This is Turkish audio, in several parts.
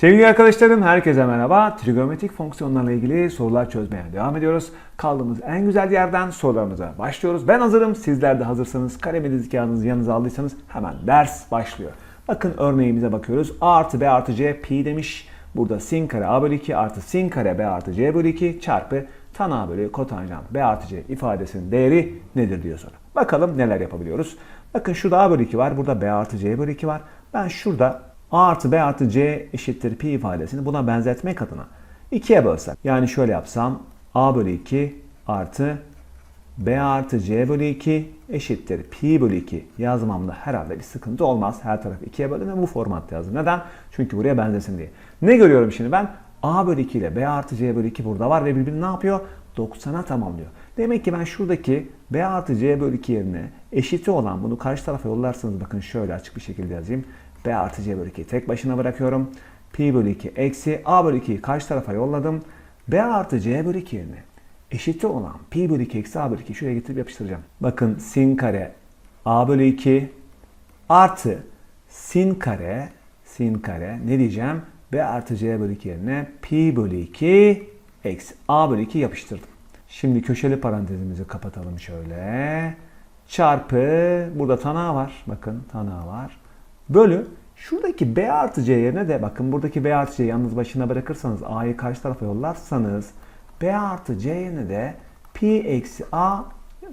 Sevgili arkadaşlarım herkese merhaba. Trigonometrik fonksiyonlarla ilgili sorular çözmeye devam ediyoruz. Kaldığımız en güzel yerden sorularımıza başlıyoruz. Ben hazırım. Sizler de hazırsanız kaleminizi kağıdınızı yanınıza aldıysanız hemen ders başlıyor. Bakın örneğimize bakıyoruz. A artı B artı C pi demiş. Burada sin kare A bölü 2 artı sin kare B artı C bölü 2 çarpı tan A bölü kotanjant B artı C ifadesinin değeri nedir diyor soru. Bakalım neler yapabiliyoruz. Bakın şurada A bölü 2 var. Burada B artı C bölü 2 var. Ben şurada A artı B artı C eşittir pi ifadesini buna benzetmek adına 2'ye bölsem. Yani şöyle yapsam A bölü 2 artı B artı C bölü 2 eşittir pi bölü 2 yazmamda herhalde bir sıkıntı olmaz. Her tarafı 2'ye böldüm ve bu formatta yazdım. Neden? Çünkü buraya benzesin diye. Ne görüyorum şimdi ben? A bölü 2 ile B artı C bölü 2 burada var ve birbirini ne yapıyor? 90'a tamamlıyor. Demek ki ben şuradaki B artı C bölü 2 yerine eşiti olan bunu karşı tarafa yollarsanız bakın şöyle açık bir şekilde yazayım. B artı C bölü 2'yi tek başına bırakıyorum. Pi bölü 2 eksi A bölü 2'yi karşı tarafa yolladım. B artı C bölü 2 yerine eşiti olan pi bölü 2 eksi A bölü 2 şuraya getirip yapıştıracağım. Bakın sin kare A bölü 2 artı sin kare sin kare ne diyeceğim? B artı C bölü 2 yerine pi bölü 2 eksi A bölü 2 yapıştırdım. Şimdi köşeli parantezimizi kapatalım şöyle. Çarpı burada tanağı var. Bakın tanağı var. Bölü şuradaki B artı C yerine de bakın buradaki B artı C yalnız başına bırakırsanız A'yı karşı tarafa yollarsanız B artı C yerine de pi eksi A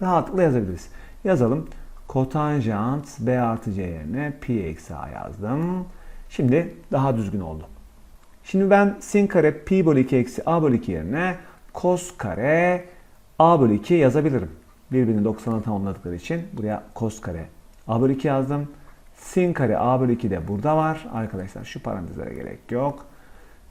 rahatlıkla yazabiliriz. Yazalım. Kotanjant B artı C yerine pi eksi A yazdım. Şimdi daha düzgün oldu. Şimdi ben sin kare pi bölü 2 eksi a bölü 2 yerine cos kare a bölü 2 yazabilirim. Birbirini 90'a tamamladıkları için buraya cos kare a bölü 2 yazdım. Sin kare a bölü 2 de burada var. Arkadaşlar şu parantezlere gerek yok.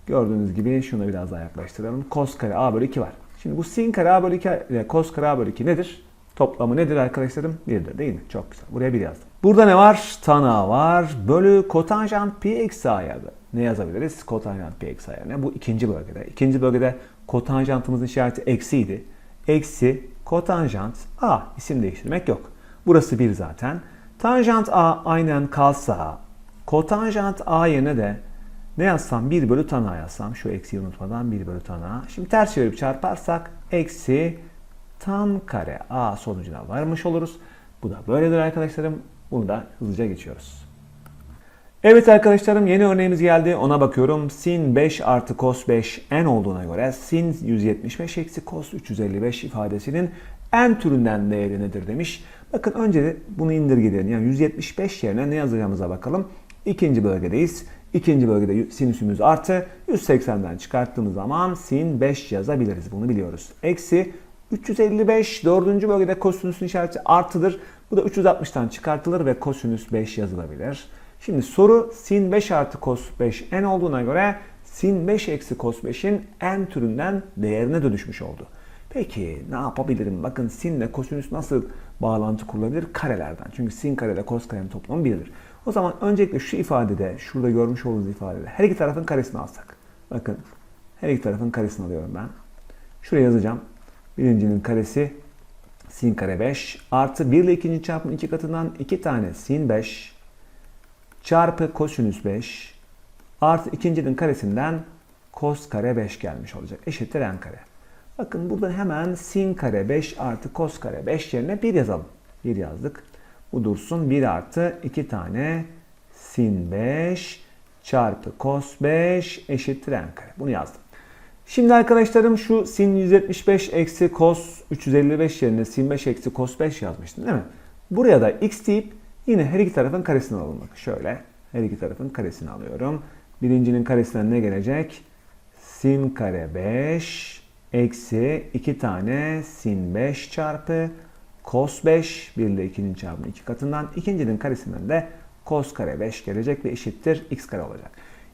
Gördüğünüz gibi şunu biraz daha yaklaştıralım. Cos kare a bölü 2 var. Şimdi bu sin kare a bölü 2 ile cos kare a bölü 2 nedir? Toplamı nedir arkadaşlarım? 1'dir değil mi? Çok güzel. Buraya 1 yazdım. Burada ne var? Tan a var. Bölü kotanjant pi eksi a yazdı. Ne yazabiliriz? Kotanjant pi eksi a yerine. Bu ikinci bölgede. İkinci bölgede kotanjantımızın işareti eksiydi. Eksi kotanjant a. isim değiştirmek yok. Burası 1 zaten. Tanjant a aynen kalsa kotanjant a yerine de ne yazsam 1 bölü tan a yazsam. Şu eksiyi unutmadan 1 bölü tan a. Şimdi ters çevirip çarparsak eksi tan kare a sonucuna varmış oluruz. Bu da böyledir arkadaşlarım. Bunu da hızlıca geçiyoruz. Evet arkadaşlarım yeni örneğimiz geldi. Ona bakıyorum. Sin 5 artı cos 5 n olduğuna göre sin 175 eksi cos 355 ifadesinin n türünden değeri nedir demiş. Bakın önce de bunu indirgeyelim. Yani 175 yerine ne yazacağımıza bakalım. İkinci bölgedeyiz. İkinci bölgede sinüsümüz artı 180'den çıkarttığımız zaman sin 5 yazabiliriz. Bunu biliyoruz. Eksi 355 dördüncü bölgede kosinüsün işareti artıdır. Bu da 360'tan çıkartılır ve kosinüs 5 yazılabilir. Şimdi soru sin 5 artı cos 5 n olduğuna göre sin 5 eksi cos 5'in n türünden değerine dönüşmüş oldu. Peki ne yapabilirim? Bakın sin ile kosinüs nasıl bağlantı kurulabilir? Karelerden. Çünkü sin kare ile cos karenin toplamı 1'dir. O zaman öncelikle şu ifadede, şurada görmüş olduğunuz ifadede her iki tarafın karesini alsak. Bakın her iki tarafın karesini alıyorum ben. Şuraya yazacağım. Birincinin karesi sin kare 5 artı 1 ile ikinci çarpımın iki katından 2 tane sin 5 çarpı kosinüs 5 artı ikincinin karesinden kos kare 5 gelmiş olacak. Eşittir n kare. Bakın burada hemen sin kare 5 artı kos kare 5 yerine 1 yazalım. 1 yazdık. Bu dursun 1 artı 2 tane sin 5 çarpı kos 5 eşittir n kare. Bunu yazdım. Şimdi arkadaşlarım şu sin 175 eksi cos 355 yerine sin 5 eksi cos 5 yazmıştım değil mi? Buraya da x deyip yine her iki tarafın karesini alalım. Bak şöyle her iki tarafın karesini alıyorum. Birincinin karesinden ne gelecek? Sin kare 5 eksi 2 tane sin 5 çarpı cos 5 1 ile 2'nin çarpımı 2 katından. ikincinin karesinden de cos kare 5 gelecek ve eşittir x kare olacak.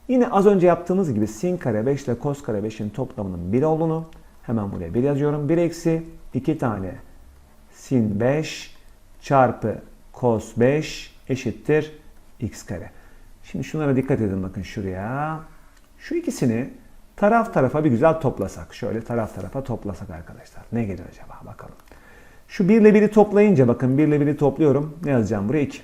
Yine az önce yaptığımız gibi sin kare 5 ile cos kare 5'in toplamının 1 olduğunu hemen buraya 1 yazıyorum. 1 eksi 2 tane sin 5 çarpı cos 5 eşittir x kare. Şimdi şunlara dikkat edin bakın şuraya. Şu ikisini taraf tarafa bir güzel toplasak. Şöyle taraf tarafa toplasak arkadaşlar. Ne gelir acaba bakalım. Şu 1 ile 1'i toplayınca bakın 1 ile 1'i topluyorum. Ne yazacağım buraya 2.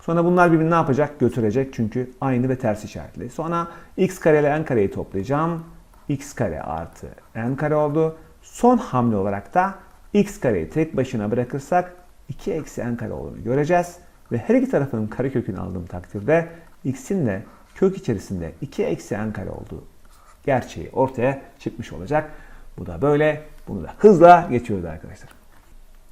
Sonra bunlar birbirini ne yapacak? Götürecek çünkü aynı ve ters işaretli. Sonra x kare ile n kareyi toplayacağım. x kare artı n kare oldu. Son hamle olarak da x kareyi tek başına bırakırsak 2 eksi n kare olduğunu göreceğiz. Ve her iki tarafının karekökünü aldığım takdirde x'in de kök içerisinde 2 eksi n kare olduğu gerçeği ortaya çıkmış olacak. Bu da böyle. Bunu da hızla geçiyoruz arkadaşlar.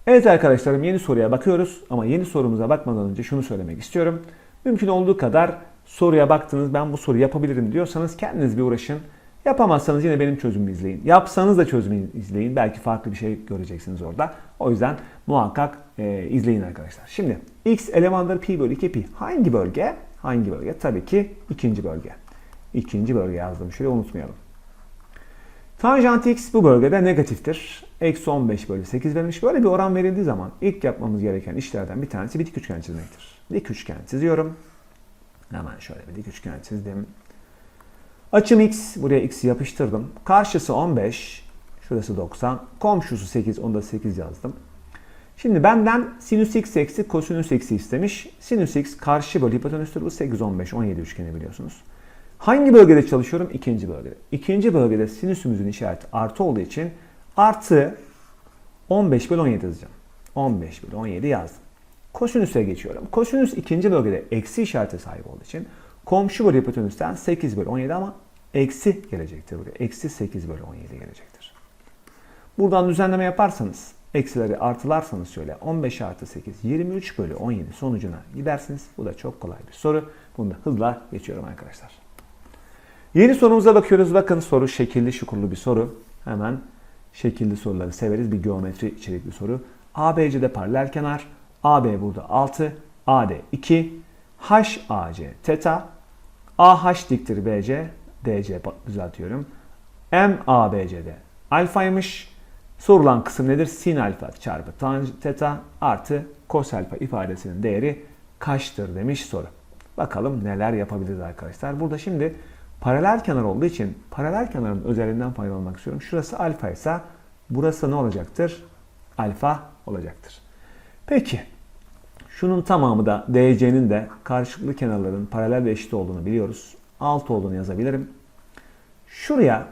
Evet arkadaşlarım yeni soruya bakıyoruz ama yeni sorumuza bakmadan önce şunu söylemek istiyorum. Mümkün olduğu kadar soruya baktınız ben bu soruyu yapabilirim diyorsanız kendiniz bir uğraşın. Yapamazsanız yine benim çözümümü izleyin. Yapsanız da çözümü izleyin. Belki farklı bir şey göreceksiniz orada. O yüzden muhakkak e, izleyin arkadaşlar. Şimdi x elemanları pi bölü 2 pi. Hangi bölge? Hangi bölge? Tabii ki ikinci bölge. İkinci bölge yazdım. Şöyle unutmayalım. Tanjant x bu bölgede negatiftir. Eksi 15 bölü 8 verilmiş. Böyle bir oran verildiği zaman ilk yapmamız gereken işlerden bir tanesi bir dik üçgen çizmektir. Dik üçgen çiziyorum. Hemen şöyle bir dik üçgen çizdim. Açım x. Buraya x'i yapıştırdım. Karşısı 15. Şurası 90. Komşusu 8. Onu da 8 yazdım. Şimdi benden sinüs x eksi kosinüs x'i istemiş. Sinüs x karşı bölü hipotenüstür. Bu 8, 15, 17 üçgeni biliyorsunuz. Hangi bölgede çalışıyorum? İkinci bölgede. İkinci bölgede sinüsümüzün işareti artı olduğu için artı 15 bölü 17 yazacağım. 15 bölü 17 yazdım. Kosinüse geçiyorum. Kosinüs ikinci bölgede eksi işarete sahip olduğu için komşu bölü hipotenüsten 8 bölü 17 ama eksi gelecektir buraya. Eksi 8 bölü 17 gelecektir. Buradan düzenleme yaparsanız eksileri artılarsanız şöyle 15 artı 8 23 bölü 17 sonucuna gidersiniz. Bu da çok kolay bir soru. Bunu da hızla geçiyorum arkadaşlar. Yeni sorumuza bakıyoruz. Bakın soru şekilli şukurlu bir soru. Hemen şekilli soruları severiz. Bir geometri içerikli soru. ABC'de paralel kenar. AB burada 6. AD 2. HAC teta. AH diktir BC. DC düzeltiyorum. MABC'de alfaymış. Sorulan kısım nedir? Sin alfa çarpı tan teta artı kos alfa ifadesinin değeri kaçtır demiş soru. Bakalım neler yapabiliriz arkadaşlar. Burada şimdi paralel kenar olduğu için paralel kenarın özelliğinden faydalanmak istiyorum. Şurası alfa ise burası ne olacaktır? Alfa olacaktır. Peki şunun tamamı da DC'nin de karşılıklı kenarların paralel ve eşit olduğunu biliyoruz. 6 olduğunu yazabilirim. Şuraya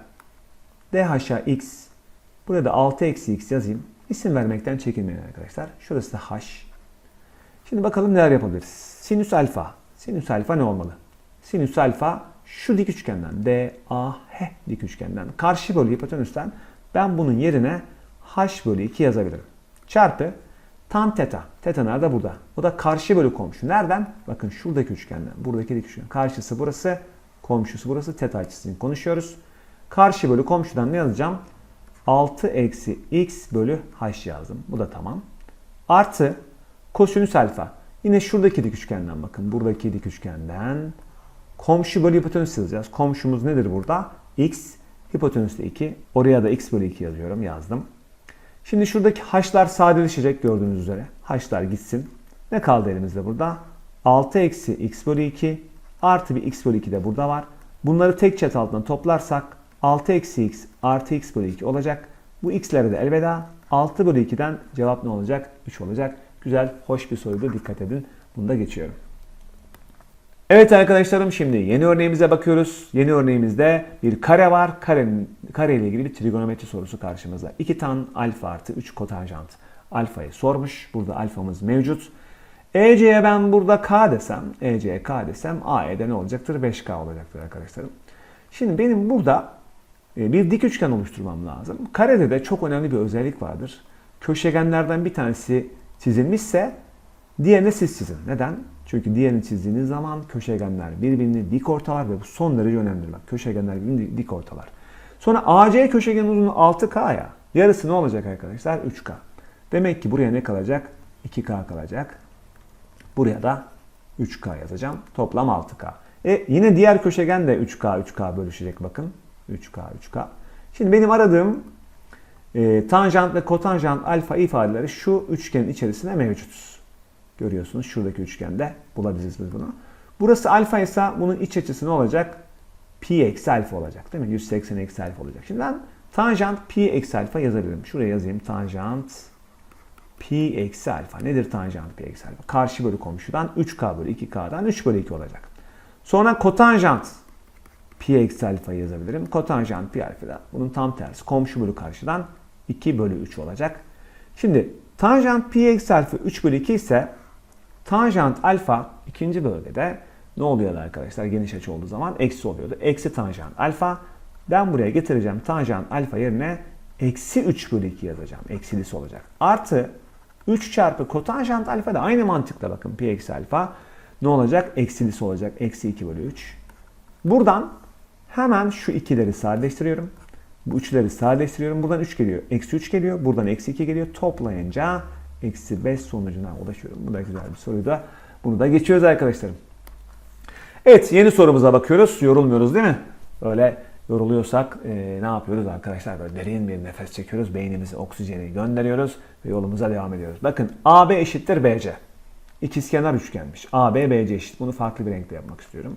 DH'a x buraya da 6 eksi x yazayım. İsim vermekten çekinmeyin arkadaşlar. Şurası da h. Şimdi bakalım neler yapabiliriz. Sinüs alfa. Sinüs alfa ne olmalı? Sinüs alfa şu dik üçgenden D, A, H dik üçgenden karşı bölü hipotenüsten ben bunun yerine H bölü 2 yazabilirim. Çarpı tan teta. Teta nerede? Burada. O da karşı bölü komşu. Nereden? Bakın şuradaki üçgenden. Buradaki dik üçgen. Karşısı burası. Komşusu burası. Teta açısını konuşuyoruz. Karşı bölü komşudan ne yazacağım? 6 eksi x bölü h yazdım. Bu da tamam. Artı kosinüs alfa. Yine şuradaki dik üçgenden bakın. Buradaki dik üçgenden komşu bölü hipotenüs yazacağız. Komşumuz nedir burada? x. Hipotenüs de 2. Oraya da x bölü 2 yazıyorum. Yazdım. Şimdi şuradaki h'lar sadeleşecek gördüğünüz üzere. h'lar gitsin. Ne kaldı elimizde burada? 6 eksi x bölü 2 artı bir x bölü 2 de burada var. Bunları tek çat altına toplarsak 6 eksi x artı x bölü 2 olacak. Bu x'lere de elveda. 6 bölü 2'den cevap ne olacak? 3 olacak. Güzel, hoş bir soruydu. Dikkat edin. Bunu da geçiyorum. Evet arkadaşlarım şimdi yeni örneğimize bakıyoruz. Yeni örneğimizde bir kare var. Karenin, kare ile ilgili bir trigonometri sorusu karşımızda. 2 tan alfa artı 3 kotanjant alfayı sormuş. Burada alfamız mevcut. EC'ye ben burada k desem, EC'ye k desem AE'de ne olacaktır? 5k olacaktır arkadaşlarım. Şimdi benim burada e, bir dik üçgen oluşturmam lazım. Karede de çok önemli bir özellik vardır. Köşegenlerden bir tanesi çizilmişse diğerini siz çizin. Neden? Çünkü diğerini çizdiğiniz zaman köşegenler birbirini dik ortalar ve bu son derece önemlidir. Bak köşegenler birbirini dik ortalar. Sonra AC köşegenin uzunluğu 6K ya. Yarısı ne olacak arkadaşlar? 3K. Demek ki buraya ne kalacak? 2K kalacak. Buraya da 3K yazacağım. Toplam 6K. E yine diğer köşegen de 3K 3K bölüşecek bakın. 3K 3K. Şimdi benim aradığım e, tanjant ve kotanjant alfa ifadeleri şu üçgenin içerisinde mevcut. Görüyorsunuz şuradaki üçgende bulabiliriz biz bunu. Burası alfa ise bunun iç açısı ne olacak? Pi eksi alfa olacak değil mi? 180 eksi alfa olacak. Şimdi ben tanjant pi eksi alfa yazabilirim. Şuraya yazayım tanjant pi eksi alfa. Nedir tanjant pi eksi alfa? Karşı bölü komşudan 3k bölü 2k'dan 3 bölü 2 olacak. Sonra kotanjant pi eksi alfa yazabilirim. Kotanjant pi alfa bunun tam tersi. Komşu bölü karşıdan 2 bölü 3 olacak. Şimdi tanjant pi eksi alfa 3 bölü 2 ise tanjant alfa ikinci bölgede ne oluyordu arkadaşlar? Geniş açı olduğu zaman eksi oluyordu. Eksi tanjant alfa. Ben buraya getireceğim tanjant alfa yerine eksi 3 bölü 2 yazacağım. Eksilisi olacak. Artı 3 çarpı kotanjant alfa da aynı mantıkla bakın pi eksi alfa ne olacak? Eksilisi olacak. Eksi 2 bölü 3. Buradan hemen şu ikileri sadeleştiriyorum. Bu üçleri sadeleştiriyorum. Buradan 3 geliyor. Eksi 3 geliyor. Buradan eksi 2 geliyor. Toplayınca eksi 5 sonucuna ulaşıyorum. Bu da güzel bir soruydu. Bunu da geçiyoruz arkadaşlarım. Evet yeni sorumuza bakıyoruz. Yorulmuyoruz değil mi? Öyle yoruluyorsak e, ne yapıyoruz arkadaşlar? Böyle derin bir nefes çekiyoruz. Beynimize oksijeni gönderiyoruz ve yolumuza devam ediyoruz. Bakın AB eşittir BC. İkizkenar üçgenmiş. AB BC eşit. Bunu farklı bir renkle yapmak istiyorum.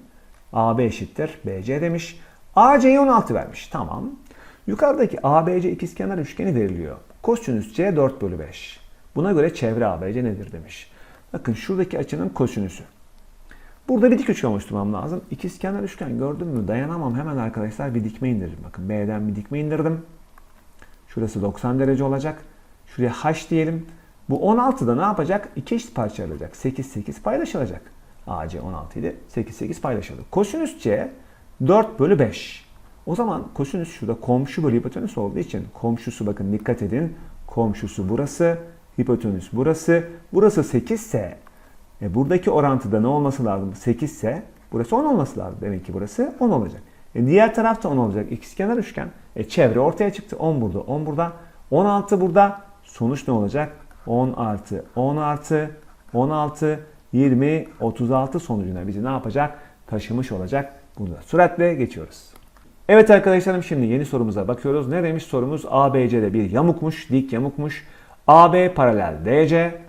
AB eşittir BC demiş. AC'yi 16 vermiş. Tamam. Yukarıdaki ABC ikizkenar üçgeni veriliyor. Kosinüs C 4 bölü 5. Buna göre çevre ABC nedir demiş. Bakın şuradaki açının kosinüsü. Burada bir dik üçgen oluşturmam lazım. İkizkenar üçgen gördün mü dayanamam hemen arkadaşlar bir dikme indiririm. Bakın B'den bir dikme indirdim. Şurası 90 derece olacak. Şuraya H diyelim. Bu 16'da ne yapacak? İki eşit parça alacak. 8 8 paylaşılacak. AC 16 idi. 8 8 paylaşıldı. Kosinüs C 4 bölü 5. O zaman kosinüs şurada komşu bölü hipotenüs olduğu için komşusu bakın dikkat edin. Komşusu burası. Hipotenüs burası. Burası 8 ise e buradaki orantıda ne olması lazım? 8 ise burası 10 olması lazım. Demek ki burası 10 olacak. E diğer tarafta 10 olacak. İkizkenar üçgen. E çevre ortaya çıktı. 10 burada, 10 burada. 16 burada. Sonuç ne olacak? 10 artı 10 artı 16 20 36 sonucuna bizi ne yapacak? Taşımış olacak. Bunu da süratle geçiyoruz. Evet arkadaşlarım şimdi yeni sorumuza bakıyoruz. Ne demiş sorumuz? ABC'de bir yamukmuş, dik yamukmuş. AB paralel DC.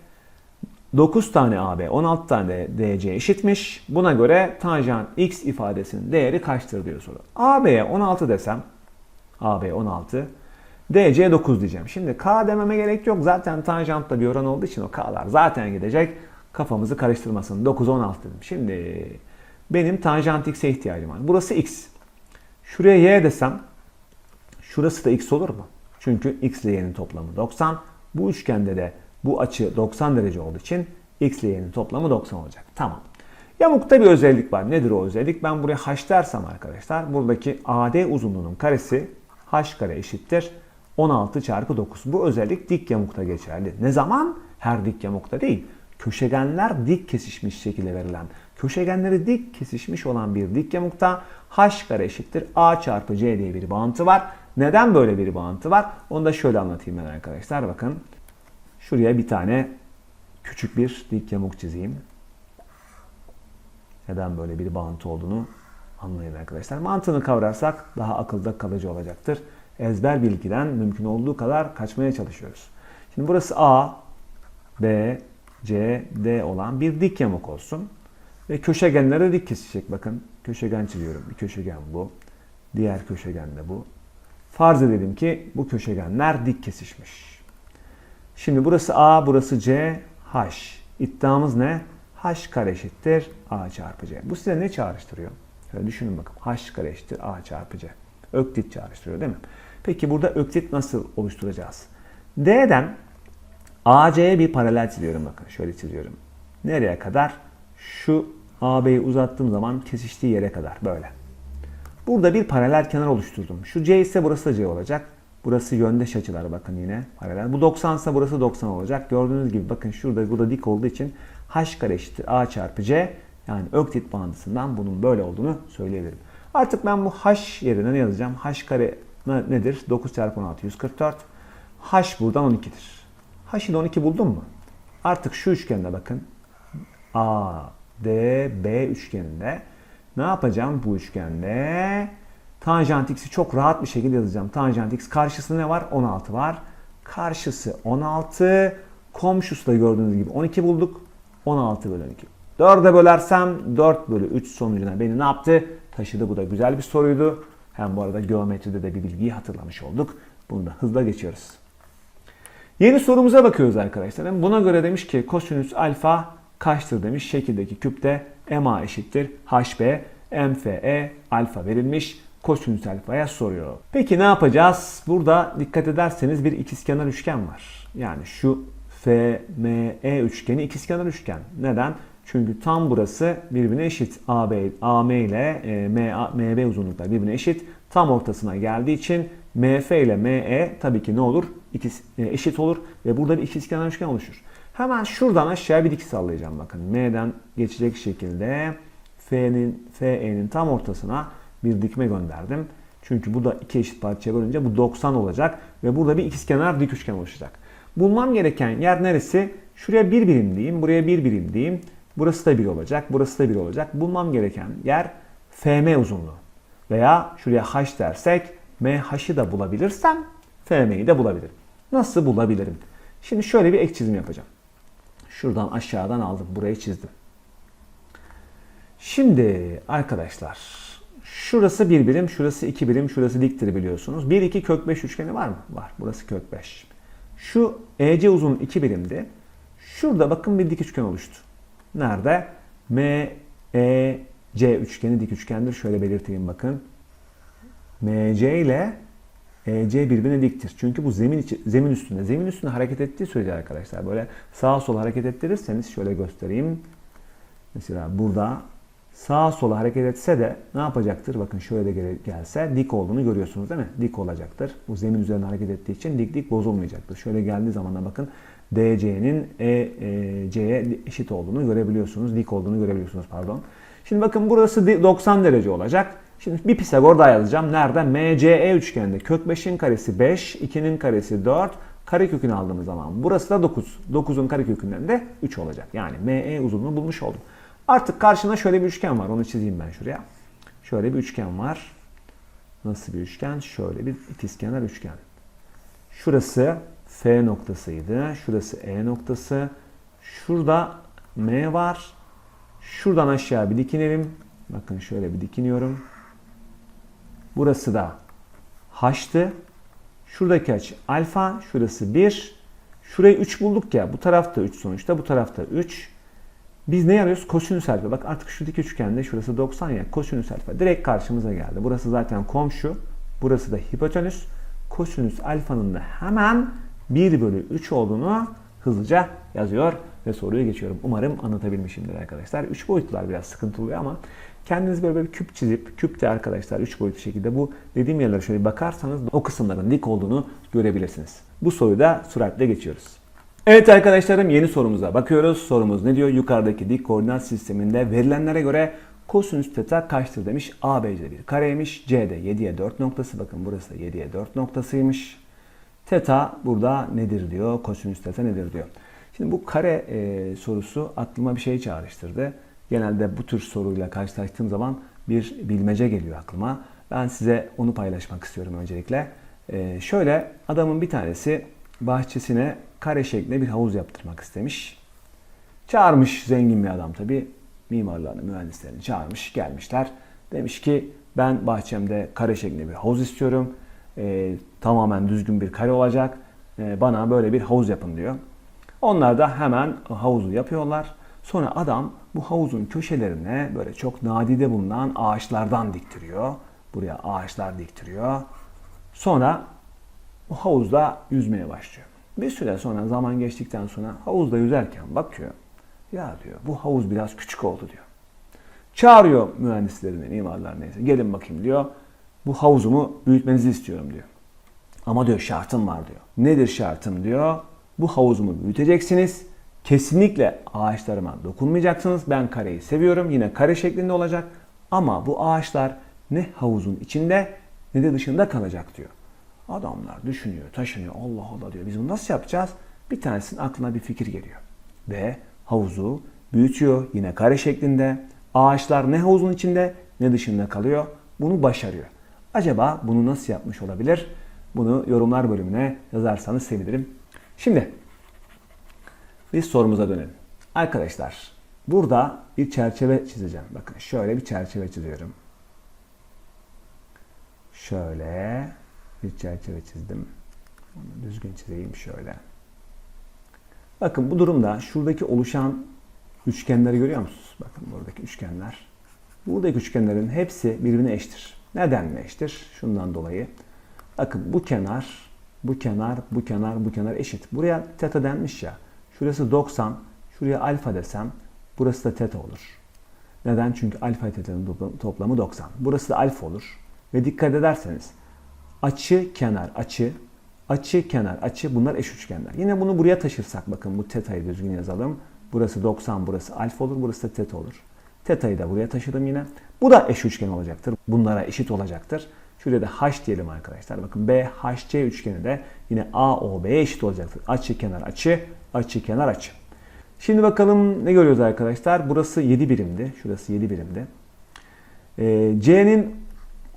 9 tane AB, 16 tane DC eşitmiş. Buna göre tanjant x ifadesinin değeri kaçtır diyor soru. AB'ye 16 desem, AB 16, DC 9 diyeceğim. Şimdi K dememe gerek yok. Zaten tanjantta bir oran olduğu için o K'lar zaten gidecek. Kafamızı karıştırmasın. 9, 16 dedim. Şimdi benim tanjant x'e ihtiyacım var. Burası x. Şuraya y desem, şurası da x olur mu? Çünkü x ile y'nin toplamı 90. Bu üçgende de bu açı 90 derece olduğu için x ile y'nin toplamı 90 olacak. Tamam. Yamukta bir özellik var. Nedir o özellik? Ben buraya h dersem arkadaşlar buradaki AD uzunluğunun karesi h kare eşittir 16 çarpı 9. Bu özellik dik yamukta geçerli. Ne zaman? Her dik yamukta değil. Köşegenler dik kesişmiş şekilde verilen, köşegenleri dik kesişmiş olan bir dik yamukta h kare eşittir a çarpı c diye bir bağıntı var. Neden böyle bir bağıntı var? Onu da şöyle anlatayım ben arkadaşlar. Bakın şuraya bir tane küçük bir dik yamuk çizeyim. Neden böyle bir bağıntı olduğunu anlayın arkadaşlar. Mantığını kavrarsak daha akılda kalıcı olacaktır. Ezber bilgiden mümkün olduğu kadar kaçmaya çalışıyoruz. Şimdi burası A, B, C, D olan bir dik yamuk olsun. Ve köşegenlere dik kesecek. Bakın köşegen çiziyorum. Bir köşegen bu. Diğer köşegen de bu. Farz edelim ki bu köşegenler dik kesişmiş. Şimdi burası A, burası C, H. İddiamız ne? H kare eşittir A çarpı C. Bu size ne çağrıştırıyor? Şöyle düşünün bakın. H kare eşittir A çarpı C. Öklit çağrıştırıyor değil mi? Peki burada öklit nasıl oluşturacağız? D'den AC'ye bir paralel çiziyorum bakın. Şöyle çiziyorum. Nereye kadar? Şu AB'yi uzattığım zaman kesiştiği yere kadar. Böyle. Burada bir paralel kenar oluşturdum. Şu C ise burası da C olacak. Burası yöndeş açılar bakın yine paralel. Bu 90 ise burası 90 olacak. Gördüğünüz gibi bakın şurada burada dik olduğu için H kare eşittir A çarpı C. Yani öklit bağıntısından bunun böyle olduğunu söyleyebilirim. Artık ben bu H yerine ne yazacağım? H kare nedir? 9 çarpı 16 144. H buradan 12'dir. H'ı da 12 buldun mu? Artık şu üçgende bakın. A, D, B üçgeninde ne yapacağım bu üçgende? Tanjant x'i çok rahat bir şekilde yazacağım. Tanjant x karşısında ne var? 16 var. Karşısı 16. Komşusu da gördüğünüz gibi 12 bulduk. 16 bölü 12. 4'e bölersem 4 bölü 3 sonucuna beni ne yaptı? Taşıdı. Bu da güzel bir soruydu. Hem bu arada geometride de bir bilgiyi hatırlamış olduk. Bunu da hızla geçiyoruz. Yeni sorumuza bakıyoruz arkadaşlar. Buna göre demiş ki kosinüs alfa kaçtır demiş. Şekildeki küpte MA eşittir HB, MFE alfa verilmiş. Kosinüs alfaya soruyor. Peki ne yapacağız? Burada dikkat ederseniz bir ikizkenar üçgen var. Yani şu FME üçgeni ikizkenar üçgen. Neden? Çünkü tam burası birbirine eşit. AB, AM ile e, MA, MB uzunlukları birbirine eşit. Tam ortasına geldiği için MF ile ME tabii ki ne olur? İkiz, e, eşit olur ve burada bir ikizkenar üçgen oluşur. Hemen şuradan aşağıya bir dik sallayacağım bakın. M'den geçecek şekilde F'nin FE'nin tam ortasına bir dikme gönderdim. Çünkü bu da iki eşit parçaya bölünce bu 90 olacak ve burada bir ikizkenar dik üçgen oluşacak. Bulmam gereken yer neresi? Şuraya bir birim diyeyim, buraya bir birim diyeyim. Burası da 1 olacak, burası da 1 olacak. Bulmam gereken yer FM uzunluğu. Veya şuraya H dersek MH'ı da bulabilirsem FM'yi de bulabilirim. Nasıl bulabilirim? Şimdi şöyle bir ek çizim yapacağım. Şuradan aşağıdan aldım. Burayı çizdim. Şimdi arkadaşlar şurası bir birim, şurası iki birim, şurası diktir biliyorsunuz. 1, 2 kök 5 üçgeni var mı? Var. Burası kök 5. Şu EC uzun 2 birimdi. Şurada bakın bir dik üçgen oluştu. Nerede? M, E, C üçgeni dik üçgendir. Şöyle belirteyim bakın. MC ile EC birbirine diktir. Çünkü bu zemin içi, zemin üstünde. Zemin üstünde hareket ettiği sürece arkadaşlar böyle sağa sola hareket ettirirseniz şöyle göstereyim. Mesela burada sağa sola hareket etse de ne yapacaktır? Bakın şöyle de gelse dik olduğunu görüyorsunuz değil mi? Dik olacaktır. Bu zemin üzerinde hareket ettiği için dik dik bozulmayacaktır. Şöyle geldiği zaman da bakın DC'nin EC'ye eşit olduğunu görebiliyorsunuz. Dik olduğunu görebiliyorsunuz pardon. Şimdi bakın burası 90 derece olacak. Şimdi bir Pisagor daha yazacağım. Nerede? MCE üçgende kök 5'in karesi 5, 2'nin karesi 4, karekökünü aldığımız zaman burası da 9. 9'un karekökünden de 3 olacak. Yani ME uzunluğunu bulmuş oldum. Artık karşında şöyle bir üçgen var. Onu çizeyim ben şuraya. Şöyle bir üçgen var. Nasıl bir üçgen? Şöyle bir ikizkenar üçgen. Şurası F noktasıydı. Şurası E noktası. Şurada M var. Şuradan aşağı bir dikinelim. Bakın şöyle bir dikiniyorum. Burası da H'tı. Şuradaki açı alfa. Şurası 1. Şurayı 3 bulduk ya. Bu tarafta 3 sonuçta. Bu tarafta 3. Biz ne arıyoruz? Kosinüs alfa. Bak artık şu dik üçgende şurası 90 ya. Kosinüs alfa. Direkt karşımıza geldi. Burası zaten komşu. Burası da hipotenüs. Kosinüs alfanın da hemen 1 bölü 3 olduğunu hızlıca yazıyor ve soruyu geçiyorum. Umarım anlatabilmişimdir arkadaşlar. 3 boyutlar biraz sıkıntı oluyor ama kendiniz böyle bir küp çizip küpte arkadaşlar 3 boyutlu şekilde bu dediğim yerlere şöyle bakarsanız o kısımların dik olduğunu görebilirsiniz. Bu soruyu da süratle geçiyoruz. Evet arkadaşlarım yeni sorumuza bakıyoruz. Sorumuz ne diyor? Yukarıdaki dik koordinat sisteminde verilenlere göre kosinüs teta kaçtır demiş. ABC bir kareymiş. C'de 7'ye 4 noktası. Bakın burası da 7'ye 4 noktasıymış. Teta burada nedir diyor. Kosinüs teta nedir diyor. Şimdi bu kare e, sorusu aklıma bir şey çağrıştırdı. Genelde bu tür soruyla karşılaştığım zaman bir bilmece geliyor aklıma. Ben size onu paylaşmak istiyorum öncelikle. E, şöyle adamın bir tanesi bahçesine kare şeklinde bir havuz yaptırmak istemiş. Çağırmış zengin bir adam tabi. Mimarlarını, mühendislerini çağırmış, gelmişler. Demiş ki ben bahçemde kare şeklinde bir havuz istiyorum. E, tamamen düzgün bir kare olacak. E, bana böyle bir havuz yapın diyor. Onlar da hemen havuzu yapıyorlar. Sonra adam bu havuzun köşelerine böyle çok nadide bulunan ağaçlardan diktiriyor. Buraya ağaçlar diktiriyor. Sonra o havuzda yüzmeye başlıyor. Bir süre sonra zaman geçtikten sonra havuzda yüzerken bakıyor. Ya diyor bu havuz biraz küçük oldu diyor. Çağırıyor mühendislerini, mimarlar neyse. Gelin bakayım diyor. Bu havuzumu büyütmenizi istiyorum diyor. Ama diyor şartım var diyor. Nedir şartım diyor. Bu havuzumu büyüteceksiniz. Kesinlikle ağaçlarıma dokunmayacaksınız. Ben kareyi seviyorum. Yine kare şeklinde olacak. Ama bu ağaçlar ne havuzun içinde ne de dışında kalacak diyor. Adamlar düşünüyor, taşınıyor. Allah Allah diyor. Biz bunu nasıl yapacağız? Bir tanesinin aklına bir fikir geliyor. Ve havuzu büyütüyor. Yine kare şeklinde. Ağaçlar ne havuzun içinde ne dışında kalıyor. Bunu başarıyor. Acaba bunu nasıl yapmış olabilir? Bunu yorumlar bölümüne yazarsanız sevinirim. Şimdi biz sorumuza dönelim. Arkadaşlar burada bir çerçeve çizeceğim. Bakın şöyle bir çerçeve çiziyorum. Şöyle bir çerçeve çizdim. Onu düzgün çizeyim şöyle. Bakın bu durumda şuradaki oluşan üçgenleri görüyor musunuz? Bakın buradaki üçgenler. Buradaki üçgenlerin hepsi birbirine eşittir. Neden mi eşittir? Şundan dolayı. Bakın bu kenar, bu kenar, bu kenar, bu kenar eşit. Buraya teta denmiş ya. Şurası 90, şuraya alfa desem burası da teta olur. Neden? Çünkü alfa teta'nın toplamı- toplamı 90. Burası da alfa olur. Ve dikkat ederseniz açı kenar açı açı kenar açı bunlar eş üçgenler. Yine bunu buraya taşırsak bakın bu teta'yı düzgün yazalım. Burası 90 burası alfa olur burası da teta olur. Teta'yı da buraya taşıdım yine. Bu da eş üçgen olacaktır. Bunlara eşit olacaktır. Şuraya da H diyelim arkadaşlar. Bakın BHC üçgeni de yine AOB'ye eşit olacaktır. Açı kenar açı, açı kenar açı. Şimdi bakalım ne görüyoruz arkadaşlar. Burası 7 birimdi. Şurası 7 birimdi. Ee, C'nin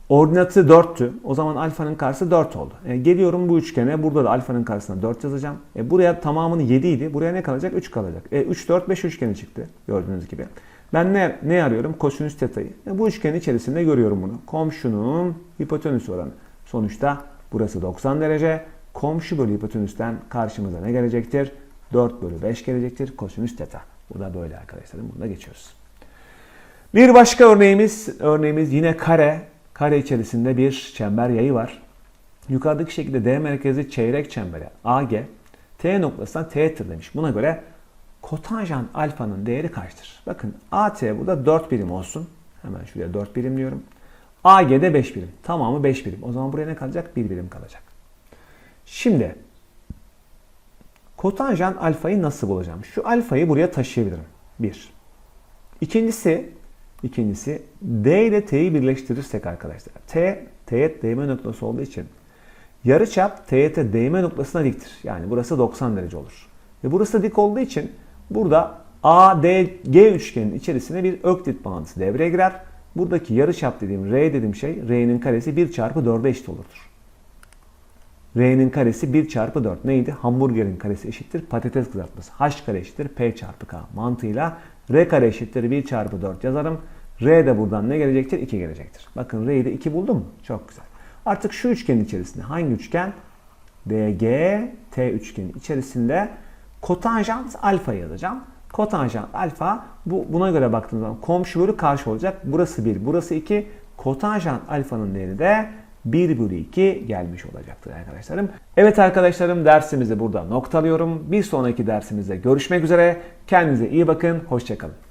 ordinatı 4'tü. O zaman alfanın karşısı 4 oldu. E, geliyorum bu üçgene. Burada da alfanın karşısına 4 yazacağım. E, buraya tamamını 7 idi. Buraya ne kalacak? 3 kalacak. E, 3, 4, 5 üçgeni çıktı. Gördüğünüz gibi. Ben ne, ne arıyorum? Kosinüs teta'yı. E, bu üçgenin içerisinde görüyorum bunu. Komşunun hipotenüs oranı. Sonuçta burası 90 derece. Komşu bölü hipotenüsten karşımıza ne gelecektir? 4 bölü 5 gelecektir. Kosinüs teta. Bu da böyle arkadaşlarım. Bunu da geçiyoruz. Bir başka örneğimiz, örneğimiz yine kare. Kare içerisinde bir çember yayı var. Yukarıdaki şekilde D merkezi çeyrek çembere AG, T noktasına T'tir demiş. Buna göre kotanjant alfanın değeri kaçtır? Bakın AT burada 4 birim olsun. Hemen şuraya 4 birim diyorum. AG'de 5 birim. Tamamı 5 birim. O zaman buraya ne kalacak? 1 birim kalacak. Şimdi kotanjant alfayı nasıl bulacağım? Şu alfayı buraya taşıyabilirim. 1. İkincisi, ikincisi D ile T'yi birleştirirsek arkadaşlar. T, teğet değme noktası olduğu için yarıçap teğete değme noktasına diktir. Yani burası 90 derece olur. Ve burası dik olduğu için burada ADG üçgenin içerisine bir öklit bağıntısı devreye girer. Buradaki yarıçap dediğim R dediğim şey R'nin karesi 1 çarpı 4'e eşit olurdur. R'nin karesi 1 çarpı 4 neydi? Hamburgerin karesi eşittir patates kızartması. H kare eşittir P çarpı K mantığıyla R kare eşittir 1 çarpı 4 yazarım. R de buradan ne gelecektir? 2 gelecektir. Bakın R'yi de 2 buldum? Çok güzel. Artık şu üçgenin içerisinde hangi üçgen? DG, T üçgeni içerisinde kotanjant alfa yazacağım. Kotanjant alfa bu, buna göre baktığımız zaman komşu bölü karşı olacak. Burası 1, burası 2. Kotanjant alfanın değeri de 1 bölü 2 gelmiş olacaktır arkadaşlarım. Evet arkadaşlarım dersimizi burada noktalıyorum. Bir sonraki dersimizde görüşmek üzere. Kendinize iyi bakın. Hoşçakalın.